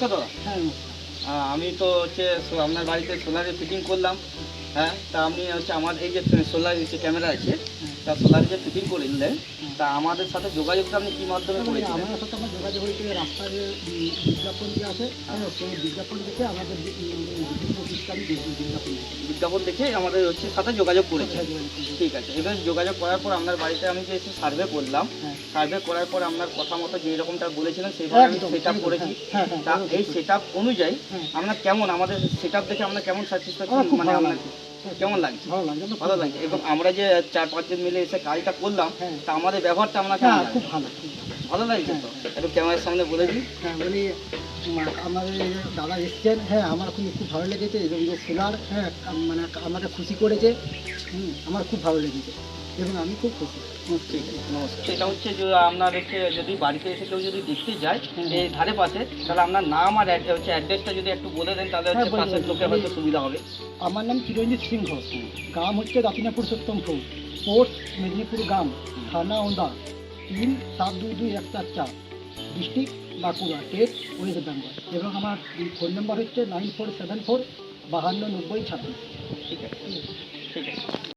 দাদা হ্যাঁ। আমি তো হচ্ছে আপনার বাড়িতে সোলারে ফিটিং করলাম। হ্যাঁ তা আপনি হচ্ছে আমার এই যে সোলার যে ক্যামেরা আছে তা সোলারে যে ফিটিং করে নিলেন তা আমাদের সাথে যোগাযোগটা আপনি কি মাধ্যমে মানে করেছিলেন? আমার সাথে আমার যোগাযোগ হয়েছে রাস্তায় যে বিজ্ঞাপন যে আছে হ্যাঁ সেই বিজ্ঞাপন দেখে আমাদের বিজ্ঞাপন বিজ্ঞাপন দেখে আমাদের হচ্ছে সাথে যোগাযোগ করেছেন করব? ঠিক আছে এবার যোগাযোগ করার পর আপনার বাড়িতে আমি যে এসে সার্ভে করলাম হ্যাঁ। সার্ভে করার পর আপনার কথা মতো যে রকমটা বলেছিলেন সেইভাবে আমি সেট আপ করেছি। হ্যাঁ, হ্যাঁ, তা হ্যাঁ, এই সেট আপ অনুযায়ী হ্যাঁ। আপনার কেমন? আমাদের সেট আপ দেখে আপনার কেমন স্যাটিসফ্যাকশন মানে আপনার। কেমন লাগছে? ভালো লাগছে ভালো লাগছে। এবং আমরা যে চার পাঁচজন মিলে এসে কাজটা করলাম হ্যাঁ। তা আমাদের ব্যবহারটা আমরা হ্যাঁ খুব ভালো ভালো। লাগছে তো? একটু ক্যামেরার সামনে বলে দিই। হ্যাঁ বলি মা- আমাদের দাদা এসছেন হ্যাঁ আমার খুব খুব ভালো লেগেছে এবং যে সোলার হ্যাঁ মানে আমাকে খুশি করেছে হুম, আমার খুব ভালো লেগেছে। এবং আমি খুব খুশি। ঠিক নমস্কার সেটা হচ্ছে যে আপনার হচ্ছে যদি বাড়িতে এসে কেউ যদি দেখতে যায়। এই ধারে পাশে তাহলে আপনার নাম আর হচ্ছে অ্যাড্রেসটা যদি একটু বলে দেন তাহলে হচ্ছে হ্যাঁ, পাশের। লোকের হয়তো সুবিধা হবে। আমার নাম চিরঞ্জিত সিংহ। গ্রাম হচ্ছে দক্ষিণাপুর সত্যমপুর পোস্ট মেদিনীপুর গ্রাম থানা ওন্দা তিন সাত দুই দুই এক চার চার। District Bankura state West Bengal. এবং আমার ফোন নাম্বার হচ্ছে নাইন ফোর সেভেন ফোর বাহান্ন নব্বই ছাব্বিশ। ঠিক আছে। ঠিক আছে।